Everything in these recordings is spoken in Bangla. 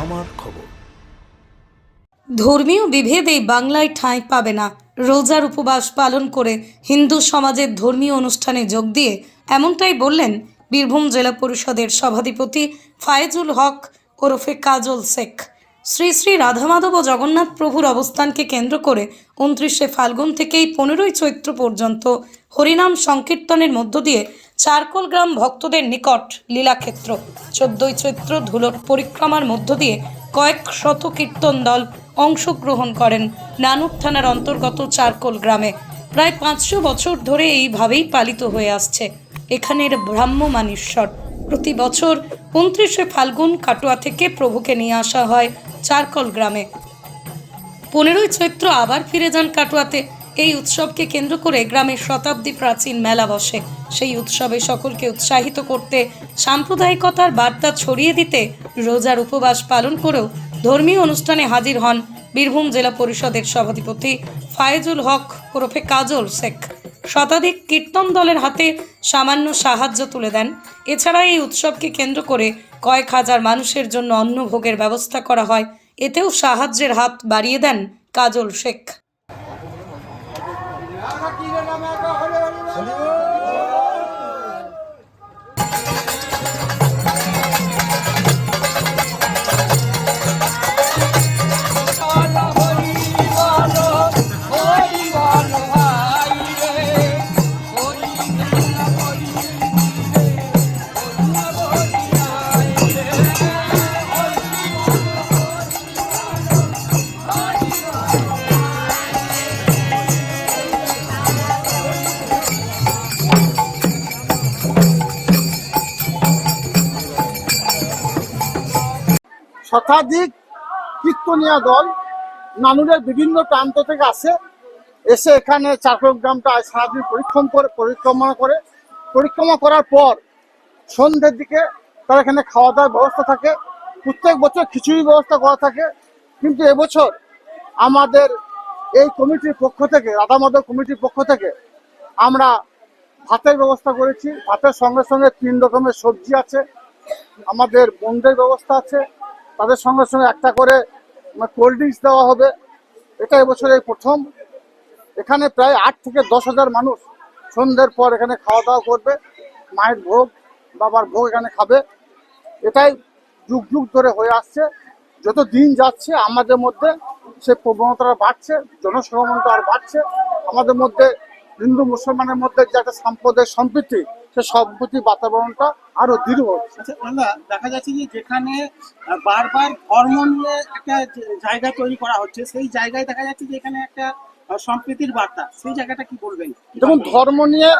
আমার খবর। ধর্মীয় বিভেদ এই বাংলায় ঠাঁই পাবে না। রোজার উপবাস পালন করে হিন্দু সমাজের ধর্মীয় অনুষ্ঠানে যোগ দিয়ে এমনটাই বললেন বীরভূম জেলা পরিষদের সভাধিপতি ফায়েজুল হক ওরফে কাজল শেখ। শ্রী শ্রী রাধামাধব ও জগন্নাথ প্রভুর অবস্থানকে কেন্দ্র করে উনত্রিশে ফাল্গুন থেকেই পনেরোই চৈত্র পর্যন্ত হরিনাম সংকীর্তনের মধ্য দিয়ে চারকোল গ্রাম ভক্তদের নিকট লীলাক্ষেত্র, চোদ্দই চৈত্র ধুলোর পরিক্রমার মধ্য দিয়ে কয়েক শত কীর্তন দল অংশগ্রহণ করেন নানুর থানার অন্তর্গত চারকোল গ্রামে। প্রায় পাঁচশো বছর ধরে এইভাবেই পালিত হয়ে আসছে এখানের ব্রাহ্মমান প্রতি বছর উনত্রিশে ফাল্গুন কাটোয়া থেকে প্রভুকে নিয়ে আসা হয় চারকল গ্রামে। পনেরোই চৈত্র আবার ফিরে যান কাটোয়াতে। এই উৎসবকে কেন্দ্র করে গ্রামের শতাব্দী প্রাচীন মেলা বসে। সেই উৎসবে সকলকে উৎসাহিত করতে, সাম্প্রদায়িকতার বার্তা ছড়িয়ে দিতে, রোজার উপবাস পালন করেও ধর্মীয় অনুষ্ঠানে হাজির হন বীরভূম জেলা পরিষদের সভাধিপতি ফায়েজুল হক ওরফে কাজল শেখ। শতাধিক কীর্তন দলের হাতে সামান্য সাহায্য তুলে দেন। এছাড়া এই উৎসবকে কেন্দ্র করে কয়েক হাজার মানুষের জন্য অন্নভোগের ব্যবস্থা করা হয়। এতেও সাহায্যের হাত বাড়িয়ে দেন কাজল শেখ। শতাধিক কীর্তনিয়া দল নানুরের বিভিন্ন প্রান্ত থেকে আসে, এসে এখানে চারকোল গ্রামটা সারাদিন পরিক্রম করে, পরিক্রমা করে। পরিক্রমা করার পর সন্ধ্যের দিকে তার এখানে খাওয়া দাওয়ার ব্যবস্থা থাকে। প্রত্যেক বছর খিচুড়ি ব্যবস্থা করা থাকে। কিন্তু এবছর আমাদের এই কমিটির পক্ষ থেকে, রাধা মাধব কমিটির পক্ষ থেকে আমরা ভাতের ব্যবস্থা করেছি। ভাতের সঙ্গে সঙ্গে তিন রকমের সবজি আছে। আমাদের বন্ডের ব্যবস্থা আছে। তাদের সঙ্গে সঙ্গে একটা করে কোল্ড ড্রিঙ্কস দেওয়া হবে। এটা এবছর এই প্রথম। এখানে প্রায় আট থেকে দশ হাজার মানুষ সন্ধ্যের পর এখানে খাওয়া দাওয়া করবে। মায়ের ভোগ, বাবার ভোগ এখানে খাবে। এটাই যুগ যুগ ধরে হয়ে আসছে। যত দিন যাচ্ছে, আমাদের মধ্যে সে প্রবণতাটা বাড়ছে, জনসমাগমটা আর বাড়ছে। আমাদের মধ্যে হিন্দু মুসলমানের মধ্যে যে একটা সাম্প্রদায়িক সম্প্রীতি সে সম্প্রীতি বাতাবরণটা আরও দৃঢ় হচ্ছে। আচ্ছা দেখা যাচ্ছে যে যেখানে বারবার ধর্ম নিয়ে একটা জায়গা তৈরি করা হচ্ছে সেই জায়গায় দেখা যাচ্ছে যে এখানে একটা সম্প্রীতির বার্তা। সেই জায়গাটা কি বলবেন? যেমন ধর্ম নিয়ে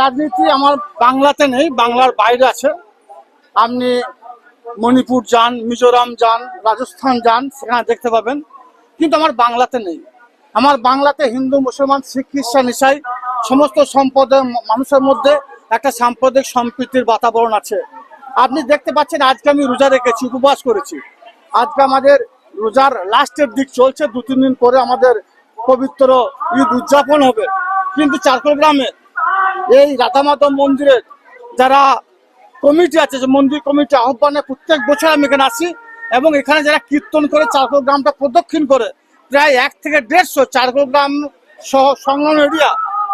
রাজনীতি আমার বাংলাতে নেই বাংলার বাইরে আছে। আপনি মণিপুর যান মিজোরাম যান রাজস্থান যান সেখানে দেখতে পাবেন। কিন্তু আমার বাংলাতে নেই। আমার বাংলাতে হিন্দু মুসলমান শিখ খ্রিস্টান ইসাই সমস্ত সম্প্রদায়ের মানুষের মধ্যে একটা সাম্প্রদায়িক সম্প্রীতির বাতাবরণ আছে। আপনি দেখতে পাচ্ছেন, আজকে আমি রোজা রেখেছি, উপবাস করেছি। আজকে আমাদের রোজার লাস্টের দিক চলছে, দু, তিন দিন পরে আমাদের পবিত্র ঈদ উদযাপন হবে। কিন্তু চারকোল গ্রামে এই রাধামাধব মন্দিরের যারা কমিটি আছে, যে মন্দির কমিটি আহ্বানে প্রত্যেক বছর আমি এখানে আসি এবং এখানে যারা কীর্তন করে চারকোল গ্রামটা প্রদক্ষিণ করে, প্রায় এক থেকে দেড়শো চারকোল গ্রাম সহ সংলগ্ন এরিয়া,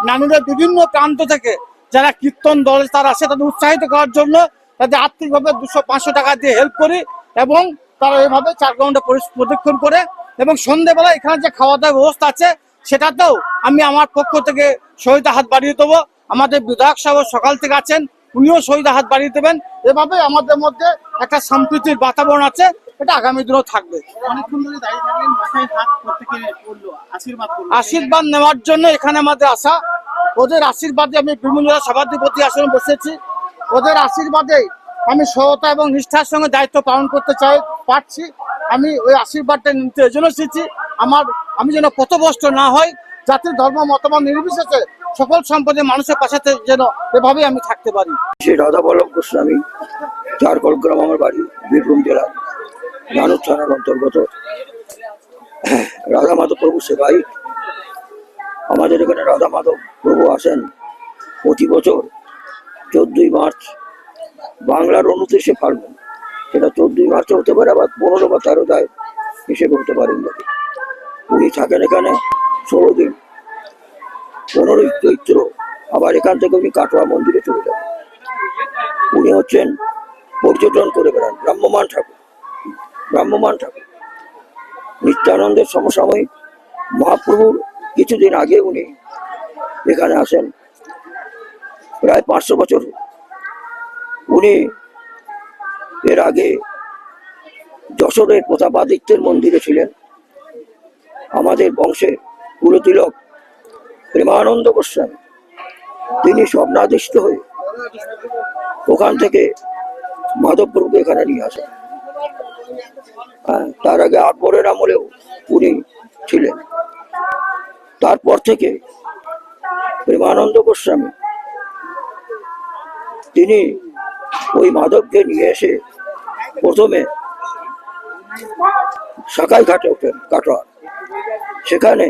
নানুরের বিভিন্ন প্রান্ত থেকে যারা কীর্তন দল তারা আসে তাদের উৎসাহিত করার জন্য তাদের আর্থিকভাবে দুশো পাঁচশো টাকা দিয়ে হেল্প করি এবং তারা এভাবে চার গ্রামটা প্রদক্ষিণ করে এবং সন্ধেবেলা এখানে যে খাওয়া দাওয়ার ব্যবস্থা আছে সেটাতেও আমি আমার পক্ষ থেকে সহিতা হাত বাড়িয়ে দেবো। আমাদের বিধায়ক সাহেব সকাল থেকে আছেন উনিও সহিতা হাত বাড়িয়ে দেবেন। এভাবে আমাদের মধ্যে একটা সম্প্রীতির বাতাবরণ আছে এটা আগামী দিনেও থাকবে। আশীর্বাদ নেওয়ার জন্য এখানে আমাদের আসা ওদের আশীর্বাদে আমি বিভিন্ন সভাধিপতি আসনে বসেছি। ওদের আশীর্বাদে আমি সহতা এবং নিষ্ঠার সঙ্গে দায়িত্ব পালন করতে চাই, পারছি। আমি ওই আশীর্বাদটা নিতে এজন্য এসেছি। আমার, আমি যেন পথভ্রষ্ট না হয় জাতির ধর্ম মতামত নির্বিশেষে সকল সম্পদের মানুষের পাশে যেন এভাবেই আমি থাকতে পারি। শ্রী রাধা বল্লভ গোস্বামী চারকল গ্রাম আমার বাড়ি, বীরভূম জেলার নানুর থানার অন্তর্গত। রাধা মাধব প্রভু সেবাই আমাদের এখানে রাধা মাধব প্রভু আসেন প্রতি বছর চোদ্দই মার্চ বাংলার উনত্রিশে ফাল্গুন সেটা চোদ্দই মার্চে হতে পারে, আবার পনেরো বা তেরো যায় হিসেবে হতে পারেন ইংরেজি উনি থাকেন এখানে ষোলো দিন। পনেরোই চৈত্র আবার এখান থেকে উনি কাটোয়া মন্দিরে চলে যাবেন। উনি হচ্ছেন পর্যটন করে বেড়ান, ব্রাহ্মমান ঠাকুর ব্রাহ্মমান ঠাকুর। নিত্যানন্দের সমসাময়িক মহাপ্রভুর কিছুদিন আগে উনি এখানে আসেন। প্রায় পাঁচশো বছর উনি এর আগে যশোরের প্রতাপাদিত্যের মন্দিরে ছিলেন। আমাদের বংশের কুলতিলক প্রেমানন্দ গোস্বামী। তিনি স্বপ্নাদিষ্ট হয়ে ওখান থেকে মাধবপ্রভুকে এখানে নিয়ে আসেন। তার আগে আকবরের আমলেও উনি ছিলেন। তারপর থেকে প্রেমানন্দ গোস্বামী, তিনি ওই মাধবকে নিয়ে এসে প্রথমে সাকাই ঘাটে ওঠেন, কাটোয়ার। সেখানে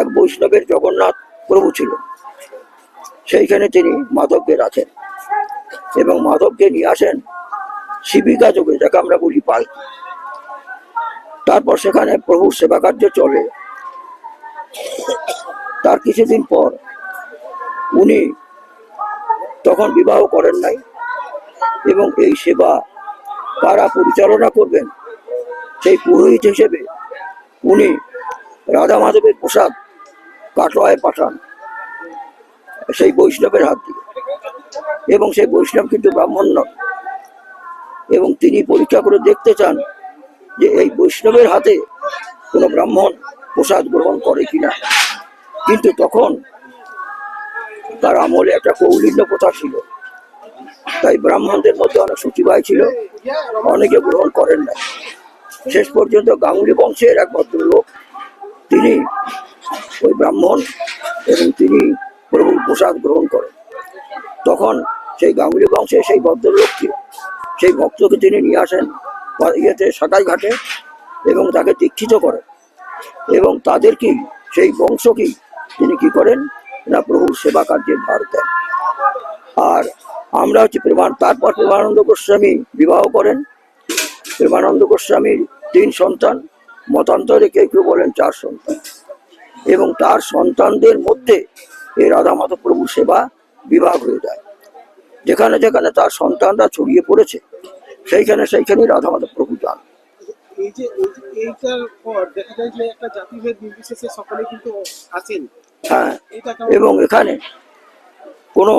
এক বৈষ্ণবের জগন্নাথ প্রভু ছিল। সেইখানে তিনি মাধবকে রাখেন এবং মাধবকে নিয়ে আসেন শিবিকা যোগে, যাকে আমরা বলি পাল তারপর সেখানে প্রভুর সেবা কার্য চলে। তার কিছুদিন পর উনি তখন বিবাহ করেন নাই এবং এই সেবা কারা পরিচালনা করবেন, সেই পুরোহিত হিসেবে উনি রাধা মাধবের প্রসাদ কাটোয়ায় পাঠান, সেই বৈষ্ণবের হাত দিয়ে। এবং সেই বৈষ্ণব কিন্তু ব্রাহ্মণ নয়। এবং তিনি পরীক্ষা করে দেখতে চান যে এই বৈষ্ণবের হাতে কোনো ব্রাহ্মণ প্রসাদ গ্রহণ করে কিনা। কিন্তু তখন তার আমলে একটা কৌলিন্য প্রথা ছিল। তাই ব্রাহ্মণদের মধ্যে অনেক সচিবাই ছিল, অনেকে গ্রহণ করেন না শেষ পর্যন্ত গাঙ্গুলি বংশের এক ভদ্রলোক তিনি, ওই ব্রাহ্মণ, এবং তিনি প্রভুর প্রসাদ গ্রহণ করেন। তখন সেই গাঙ্গুলি বংশে সেই ভদ্রলোককে সেই ভক্তকে তিনি নিয়ে আসেন ইয়েতে সাকাই ঘাটে, এবং তাকে দীক্ষিত করেন। এবং তাদেরকেই সেই বংশকেই তিনি কি করেন? না, প্রভুর সেবা কার্যে ভার দেন। আর আমরা হচ্ছে প্রেমান তারপর প্রেমানন্দ গোস্বামী বিবাহ করেন। প্রেমানন্দ গোস্বামীর তিন সন্তান, মতান্তরে কেউ কেউ বলেন চার সন্তান। এবং তার সন্তানদের মধ্যে এই রাধা মাধব প্রভুর সেবা বিভাগ হয়ে যায়। যেখানে যেখানে তার সন্তানরা ছড়িয়ে পড়েছে, সেইখানে সেইখানেই রাধা মাধব প্রভু যান এই যে এইটার পর দেখা যায় যে একটা জাতিভেদ নির্বিশেষে সকলে কিন্তু আছেন হ্যাঁ এবং এখানে কোনো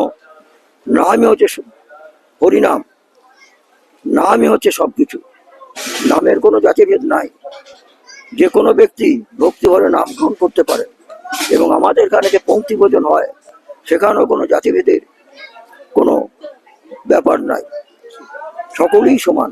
নামই হচ্ছে হরিনাম। নামই হচ্ছে সবকিছু। নামের কোনো জাতিভেদ নাই। যে কোনো ব্যক্তি ভক্তিভরে নাম গ্রহণ করতে পারে। এবং আমাদের এখানে যে পঙ্ক্তি ভোজন হয় সেখানেও কোনো জাতিভেদের কোনো ব্যাপার নাই। সকলেই সমান।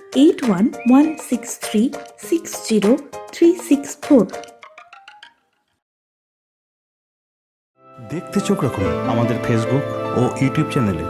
eight one one six three six zero three six four দেখতে চোখ রাখুন আমাদের ফেসবুক ও ইউটিউব চ্যানেলে